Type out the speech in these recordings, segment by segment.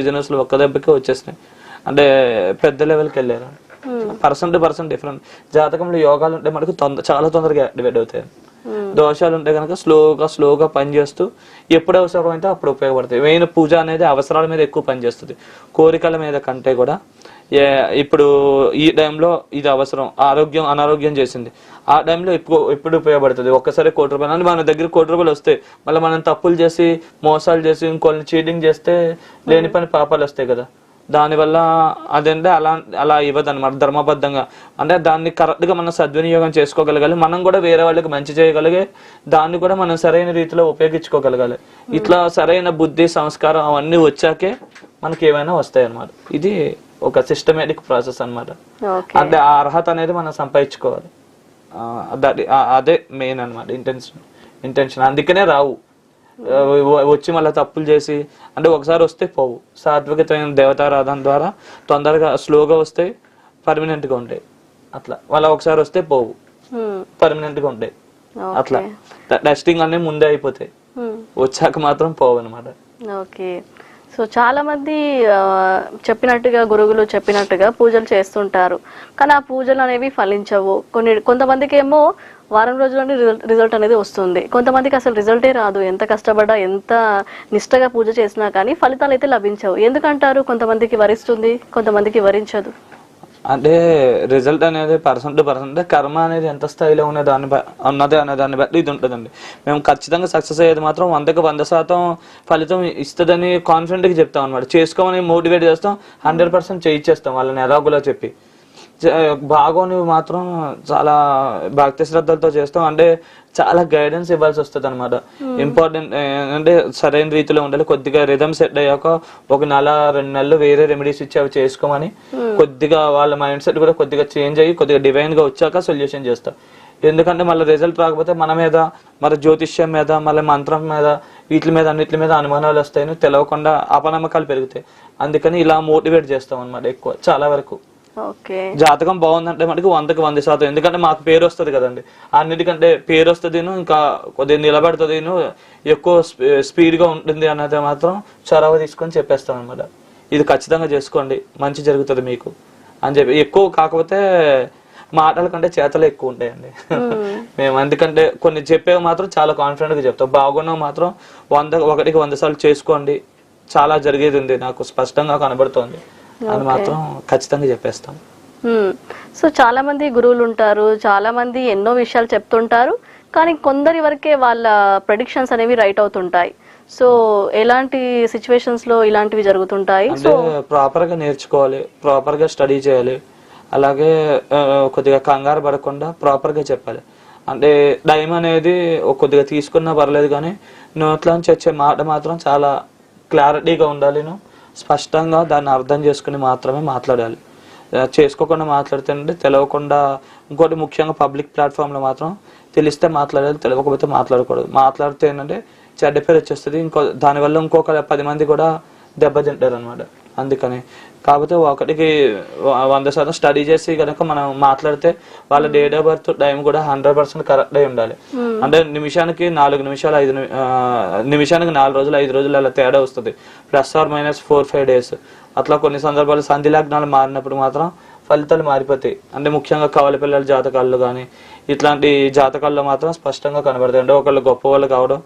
బిజినెస్లు ఒక్క దెబ్బకే వచ్చేసినాయి. అంటే పెద్ద లెవెల్కి వెళ్ళారు. పర్సన్ టు పర్సన్ డిఫరెంట్ జాతకంలో యోగాలు ఉంటే మనకు తొందర చాలా తొందరగా యాక్టివేట్ అవుతాయి. దోషాలు ఉంటే కనుక స్లోగా స్లోగా పనిచేస్తూ ఎప్పుడు అవసరమైతే అప్పుడు ఉపయోగపడతాయి. మెయిన్ పూజ అనేది అవసరాల మీద ఎక్కువ పనిచేస్తుంది. కోరికల మీద కంటే కూడా. ఏ- ఇప్పుడు ఈ టైంలో ఇది అవసరం. ఆరోగ్యం అనారోగ్యం చేసింది. ఆ టైంలో ఎప్పుడు ఎప్పుడు ఉపయోగపడుతుంది? ఒక్కసారి కోటి రూపాయలు. అంటే మన దగ్గర కోటి రూపాయలు వస్తాయి. మళ్ళీ మనం తప్పులు చేసి మోసాలు చేసి ఇంకొన్ని చీటింగ్ చేస్తే లేని పని పాపాలు వస్తాయి కదా. దానివల్ల అదంటే అలా అలా ఇవ్వదు అనమాట ధర్మబద్ధంగా. అంటే దాన్ని correct గా మనం సద్వినియోగం చేసుకోగలగాలి. మనం కూడా వేరే వాళ్ళకి మంచి చేయగలిగే దాన్ని కూడా మనం సరైన రీతిలో ఉపయోగించుకోగలగాలి. ఇట్లా సరైన బుద్ధి సంస్కారం అవన్నీ వచ్చాకే మనకి ఏమైనా వస్తాయి అన్నమాట ఇది ఒక సిస్టమేటిక్ ప్రాసెస్ అన్నమాట. ఓకే. అంటే ఆ అర్హత అనేది మనం సంపాదించుకోవాలి. అదే మెయిన్ అన్నమాట ఇంటెన్షన్ ఇంటెన్షన్ అందుకనే రావు. వచ్చి మళ్ళీ తప్పులు చేసి అంటే ఒకసారి వస్తే పోవు. సాత్వికతమైన దేవతారాధన ద్వారా తొందరగా స్లోగా వస్తాయి permanent గా ఉంటాయి అట్లా. వాళ్ళ ఒకసారి వస్తే పోవు. హ్మ్. permanent గా ఉంటాయి అట్లా. టెస్టింగ్ అన్నీ ముందే అయిపోతాయి. వచ్చాక మాత్రం పోవు అనమాట ఓకే. సో చాలా మంది చెప్పినట్టుగా గురువులు చెప్పినట్టుగా పూజలు చేస్తుంటారు. కానీ ఆ పూజలు అనేవి ఫలించవు. కొన్ని కొంతమందికి ఏమో వారం రోజుల్లోనే రిజల్ట్ అనేది వస్తుంది. కొంతమందికి అసలు రిజల్టే రాదు. ఎంత కష్టపడ్డా ఎంత నిష్టగా పూజ చేసినా కానీ ఫలితాలు అయితే లభించవు. ఎందుకంటారు కొంతమందికి వరిస్తుంది కొంతమందికి వరించదు? అంటే రిజల్ట్ అనేది పర్సన్ టు పర్సన్ అంటే కర్మ అనేది ఎంత స్థాయిలో ఉన్న దాన్ని బ- ఉన్నది అనే దాన్ని బట్టి ఇది ఉంటుందండి. మేము ఖచ్చితంగా సక్సెస్ అయ్యేది మాత్రం వందకి వంద శాతం ఫలితం ఇస్తుందని కాన్ఫిడెంట్గా చెప్తాం అనమాట చేసుకోమని మోటివేట్ చేస్తాం హండ్రెడ్ పర్సెంట్ చేయించేస్తాం వాళ్ళని ఎలాగోలా చెప్పి. జ- బాగోని మాత్రం చాలా భక్తి శ్రద్ధలతో చేస్తాం. అంటే చాలా గైడెన్స్ ఇవ్వాల్సి వస్తుంది అనమాట ఇంపార్టెంట్ అంటే సరైన రీతిలో ఉండాలి. కొద్దిగా రిధమ్ సెట్ అయ్యాక ఒక నెల రెండు నెలలు వేరే రెమెడీస్ ఇచ్చి అవి చేసుకోమని కొద్దిగా వాళ్ళ మైండ్ సెట్ కూడా కొద్దిగా చేంజ్ అయ్యి కొద్దిగా డివైన్గా వచ్చాక సొల్యూషన్ చేస్తాం. ఎందుకంటే మళ్ళీ రిజల్ట్ రాకపోతే మన మీద మన జ్యోతిష్యం మీద మళ్ళీ మంత్రం మీద వీటి మీద అన్నిటి మీద అనుమానాలు వస్తాయని తెలియకుండా అపనమ్మకాలు పెరుగుతాయి. అందుకని ఇలా మోటివేట్ చేస్తాం అనమాట ఎక్కువ చాలా వరకు. జాతకం బాగుందంటే మనకి వందకి వంద శాతం. ఎందుకంటే మాకు పేరు వస్తుంది కదండి. అన్నిటికంటే పేరు వస్తుంది ఇంకా కొద్దిగా నిలబడుతుంది ఎక్కువ స్పీడ్గా ఉంటుంది అన్నది మాత్రం చొరవ తీసుకొని చెప్పేస్తాం అనమాట ఇది ఖచ్చితంగా చేసుకోండి. మంచి జరుగుతుంది మీకు. అని చెప్పి ఎక్కువ కాకపోతే మాటల కంటే చేతలు ఎక్కువ ఉంటాయండి. మేము. అందుకంటే కొన్ని చెప్పేవి మాత్రం చాలా కాన్ఫిడెంట్గా చెప్తాం. బాగున్నవి మాత్రం వంద ఒకటికి వంద సార్లు చేసుకోండి. చాలా జరిగేది ఉంది. నాకు స్పష్టంగా కనబడుతోంది. అని మాత్రం ఖచ్చితంగా చెప్పేస్తాం. సో చాలా మంది గురువులు ఉంటారు చాలా మంది ఎన్నో విషయాలు చెప్తుంటారు కానీ కొందరి వరకే వాళ్ళ ప్రొడిక్షన్స్ అనేవి రైట్ అవుతుంటాయి. సో ఎలాంటి సిచ్యువేషన్స్లో ఇలాంటివి జరుగుతుంటాయి? అంటే ప్రాపర్గా నేర్చుకోవాలి ప్రాపర్గా స్టడీ చేయాలి అలాగే కొద్దిగా కంగారు పడకుండా ప్రాపర్గా చెప్పాలి. అంటే టైం అనేది కొద్దిగా తీసుకున్నా పర్లేదు కానీ నోట్లోంచి వచ్చే మాట మాత్రం చాలా క్లారిటీగా ఉండాలి నువ్వు. స్పష్టంగా దాన్ని అర్థం చేసుకుని మాత్రమే మాట్లాడాలి. చేసుకోకుండా మాట్లాడితే తెలవకుండా ఇంకోటి ముఖ్యంగా పబ్లిక్ ప్లాట్ఫామ్లో మాత్రం తెలిస్తే మాట్లాడాలి తెలియకపోతే మాట్లాడకూడదు. మాట్లాడితే ఏంటంటే చెడ్డ పేరు వచ్చేస్తుంది. ఇంకో దానివల్ల ఇంకొక పది మంది కూడా దెబ్బతింటారు అనమాట అందుకని కాకపోతే ఒకటికి వంద శాతం స్టడీ చేసి కనుక మనం మాట్లాడితే వాళ్ళ డేట్ ఆఫ్ బర్త్ టైం కూడా హండ్రెడ్ పర్సెంట్ కరెక్ట్ అయి ఉండాలి. అంటే నిమిషానికి నాలుగు నిమిషాలు ఐదు నిమిషానికి నాలుగు రోజులు ఐదు రోజులు అలా తేడా వస్తుంది. Plus or minus four five days అట్లా కొన్ని సందర్భాలు సంధి లగ్నాలు మారినప్పుడు మాత్రం ఫలితాలు మారిపోతాయి. అంటే ముఖ్యంగా కవల పిల్లల జాతకాల్లో కానీ ఇట్లాంటి జాతకాల్లో మాత్రం స్పష్టంగా కనబడతాయి. అంటే ఒకళ్ళు గొప్ప వాళ్ళు కావడం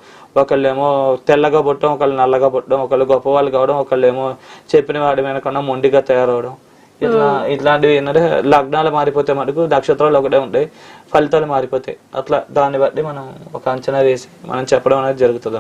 ఒకళ్ళు ఏమో తెల్లగా పుట్టడం ఒకళ్ళు నల్లగా పుట్టడం ఒకళ్ళు గొప్ప వాళ్ళు కావడం ఒకళ్ళు ఏమో చెప్పిన వాడి వెనకన్నా మొండిగా తయారవడం. ఇట్లా ఇట్లాంటివి ఏంటంటే లగ్నాలు మారిపోతే మటుకు నక్షత్రాలు ఒకటే ఉంటాయి ఫలితాలు మారిపోతాయి. అట్లా దాన్ని బట్టి మనం ఒక అంచనా వేసి మనం చెప్పడం అనేది జరుగుతుంది